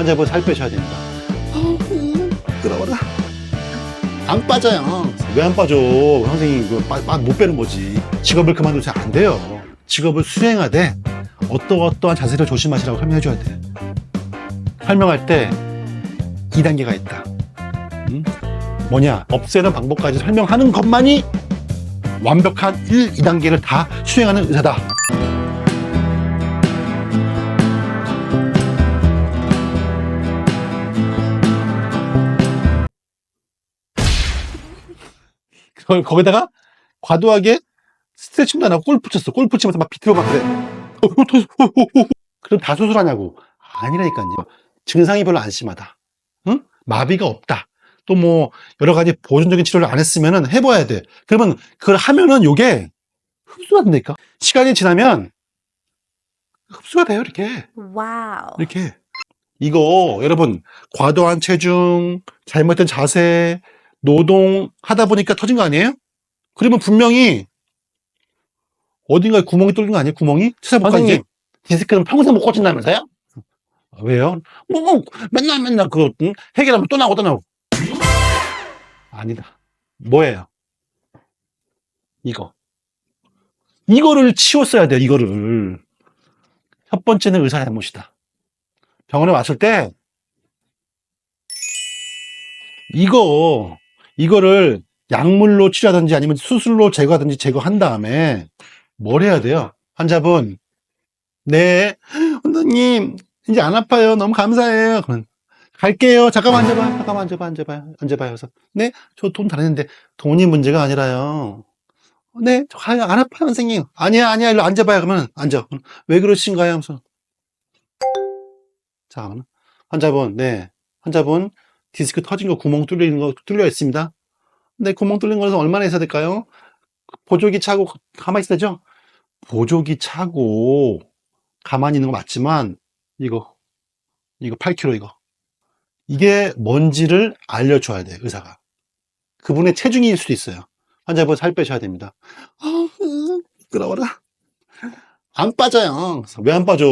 환자분 살 빼셔야 됩니다. 끌어와라. 안 빠져요. 왜 안 빠져? 선생님, 그, 빠, 빠, 못 빼는 거지. 직업을 그만두면 안 돼요. 직업을 수행하되, 어떠어떠한 자세를 조심하시라고 설명해줘야 돼. 설명할 때, 2단계가 있다. 음? 뭐냐? 없애는 방법까지 설명하는 것만이 완벽한 1, 2단계를 다 수행하는 의사다. 거기다가 과도하게 스트레칭도 안 하고 골프 쳤어. 골프 치면서 막 비틀어 막 그래. 그럼 다 수술하냐고. 아니라니까요. 증상이 별로 안 심하다. 응? 마비가 없다. 또 뭐 여러 가지 보존적인 치료를 안 했으면은 해봐야 돼. 그러면 그걸 하면은 요게 흡수가 된다니까. 시간이 지나면 흡수가 돼요. 이렇게. 와우. 이렇게. 이거 여러분 과도한 체중, 잘못된 자세, 노동 하다 보니까 터진 거 아니에요? 그러면 분명히 어딘가에 구멍이 뚫린 거 아니에요? 구멍이? 찾아볼까. 이제? 디스크는 평생 못 고친다면서요? 아, 왜요? 뭐, 뭐 맨날 맨날 그거 응? 해결하면 또 나오고 또 나오고 아니다 뭐예요? 이거 이거를 치웠어야 돼요 이거를 첫 번째는 의사 잘못이다 병원에 왔을 때 이거 이거를 약물로 치료하든지 아니면 수술로 제거하든지 제거한 다음에 뭘 해야 돼요? 환자분 네 원장님 이제 안 아파요 너무 감사해요 그러면 갈게요 잠깐만 앉아봐 잠깐만 앉아봐 앉아봐요 앉아봐요 그래서 네 저 돈 다 냈는데 돈이 문제가 아니라요 네, 저 가요. 안 아파요, 선생님. 아니야, 아니야. 일로 앉아봐요. 그러면 앉아. 왜 그러신가요? 하면서. 자, 환자분, 네. 환자분, 디스크 터진 거 구멍 뚫리는 거 뚫려 있습니다. 네, 구멍 뚫린 거에서 얼마나 있어야 될까요? 보조기 차고 가만히 있어야 되죠? 보조기 차고 가만히 있는 거 맞지만, 이거, 이거 8kg 이거. 이게 뭔지를 알려줘야 돼, 의사가. 그분의 체중일 수도 있어요. 환자분 살 빼셔야 됩니다. 아, 끌어와라. 안 빠져요. 왜 안 빠져?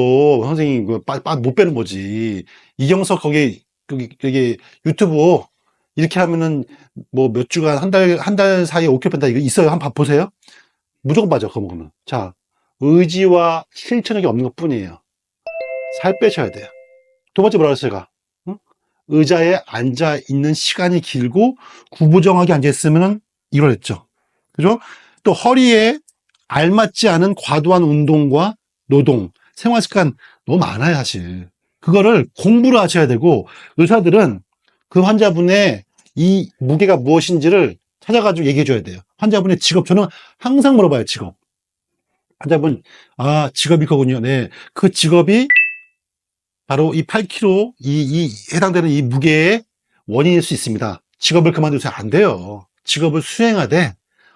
선생님, 그 빠, 빠, 못 빼는 거지. 이경석 거기, 여기, 여기 유튜브 이렇게 하면은 뭐 몇 주간, 한 달, 한 달 사이에 5kg 뺀다 이거 있어요. 한번 보세요. 무조건 빠져, 그거 먹으면. 자, 의지와 실천력이 없는 것 뿐이에요. 살 빼셔야 돼요. 두 번째 뭐라 그랬어요, 제가? 응? 의자에 앉아 있는 시간이 길고 구부정하게 앉아 있으면은 이걸 했죠. 그죠? 또 허리에 알맞지 않은 과도한 운동과 노동, 생활 습관 너무 많아요, 사실. 그거를 공부를 하셔야 되고, 의사들은 그 환자분의 이 무게가 무엇인지를 찾아가지고 얘기해 줘야 돼요. 환자분의 직업, 저는 항상 물어봐요, 직업. 환자분, 아, 직업이 거군요. 네. 그 직업이 바로 이 8kg, 이, 이 해당되는 이 무게의 원인일 수 있습니다. 직업을 그만두세요. 안 돼요. 직업을 수행하되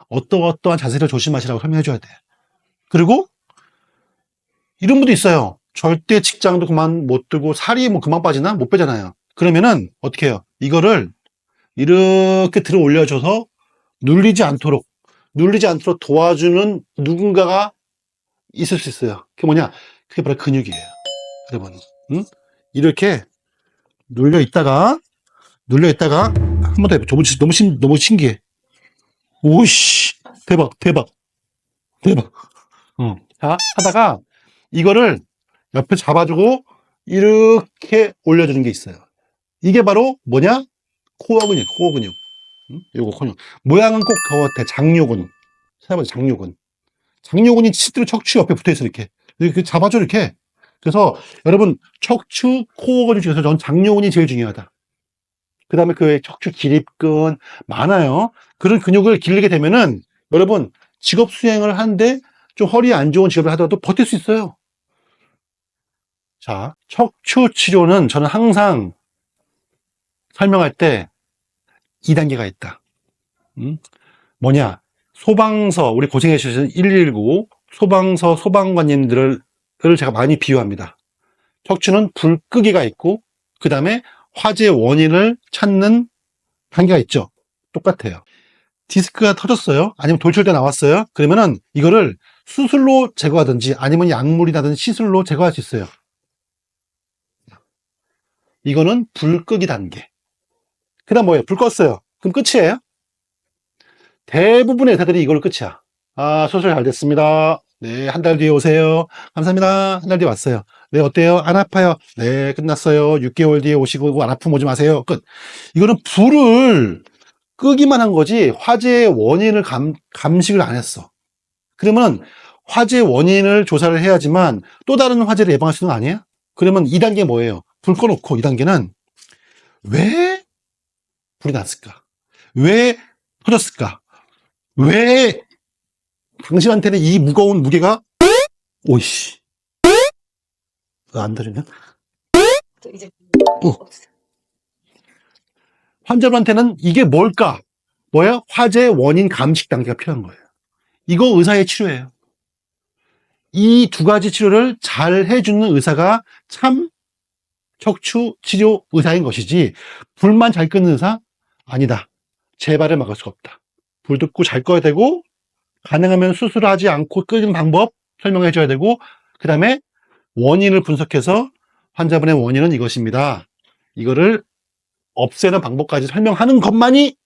어떠어떠한 자세를 조심하시라고 설명해 줘야 돼. 그리고 이런 분도 있어요. 절대 직장도 그만 못 두고 살이 뭐 그만 빠지나? 못 빼잖아요. 그러면은 어떻게 해요? 이거를 이렇게 들어 올려줘서 눌리지 않도록 눌리지 않도록 도와주는 누군가가 있을 수 있어요. 그게 뭐냐? 그게 바로 근육이에요. 여러분, 응? 이렇게 눌려 있다가 눌려 있다가 한 번 더 해봐. 너무, 너무, 신, 너무 신기해. 오씨, 대박, 대박, 대박. 어. 자, 하다가 이거를 옆에 잡아주고 이렇게 올려주는 게 있어요. 이게 바로 뭐냐? 코어 근육, 코어 근육. 응? 요거 근육. 모양은 꼭 같아. 장요근. 찾아보자, 장요근. 장요근이 실제로 척추 옆에 붙어 있어, 이렇게. 이렇게 잡아줘, 이렇게. 그래서 여러분, 척추, 코어 근육 중에서 전 장요근이 제일 중요하다. 그 다음에 그 척추 기립근 많아요. 그런 근육을 기르게 되면은 여러분 직업 수행을 하는데 좀 허리 안 좋은 직업을 하더라도 버틸 수 있어요. 자, 척추 치료는 저는 항상 설명할 때 2단계가 있다. 음? 뭐냐? 소방서, 우리 고생해 주신 119 소방서 소방관님들을 을 제가 많이 비유합니다. 척추는 불 끄기가 있고 그 다음에 화재 원인을 찾는 단계가 있죠. 똑같아요. 디스크가 터졌어요. 아니면 돌출돼 나왔어요. 그러면은 이거를 수술로 제거하든지 아니면 약물이라든지 시술로 제거할 수 있어요. 이거는 불 끄기 단계. 그 다음 뭐예요? 불 껐어요. 그럼 끝이에요? 대부분의 의사들이 이걸 끝이야. 아, 수술 잘 됐습니다. 네, 한 달 뒤에 오세요. 감사합니다. 한 달 뒤에 왔어요. 네, 어때요? 안 아파요? 네, 끝났어요. 6개월 뒤에 오시고 안 아프면 오지 마세요. 끝. 이거는 불을 끄기만 한 거지 화재의 원인을 감, 감식을 안 했어. 그러면 화재 원인을 조사를 해야지만 또 다른 화재를 예방할 수 있는 거 아니에요? 그러면 2단계 뭐예요? 불 꺼놓고 2단계는 왜 불이 났을까? 왜 터졌을까? 왜 당신한테는 이 무거운 무게가 오이씨 안 들으면 이제 어. 환자분한테는 이게 뭘까? 뭐야? 화재 원인 감식 단계가 필요한 거예요. 이거 의사의 치료예요. 이 두 가지 치료를 잘 해주는 의사가 참 척추 치료 의사인 것이지, 불만 잘 끄는 의사? 아니다. 재발을 막을 수가 없다. 불 듣고 잘 꺼야 되고, 가능하면 수술하지 않고 끄는 방법 설명해 줘야 되고, 그 다음에 원인을 분석해서 환자분의 원인은 이것입니다. 이거를 없애는 방법까지 설명하는 것만이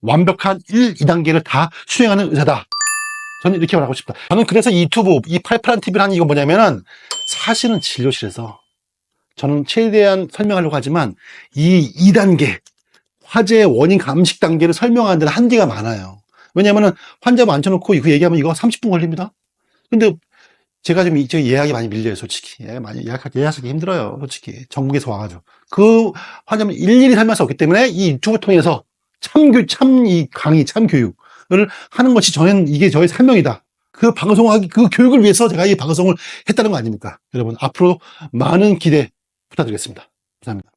완벽한 1, 2단계를 다 수행하는 의사다. 저는 이렇게 말하고 싶다. 저는 그래서 이 유튜브, 이 팔팔한 TV를 하는 이건 뭐냐면은 사실은 진료실에서 저는 최대한 설명하려고 하지만 이 2단계 화재의 원인 감식 단계를 설명하는 데는 한계가 많아요. 왜냐면은 환자 앉혀놓고 그 얘기하면 이거 30분 걸립니다. 근데 제가 지금 예약이 많이 밀려요, 솔직히. 예약 많이 예약하기, 예약하기 힘들어요, 솔직히. 전국에서 와가지고. 그 환자분 일일이 수 없기 때문에 이 유튜브 통해서 참교, 참, 이 강의, 참 교육을 하는 것이 저는 이게 저의 설명이다. 그 방송하기, 그 교육을 위해서 제가 이 방송을 했다는 거 아닙니까? 여러분, 앞으로 많은 기대 부탁드리겠습니다. 감사합니다.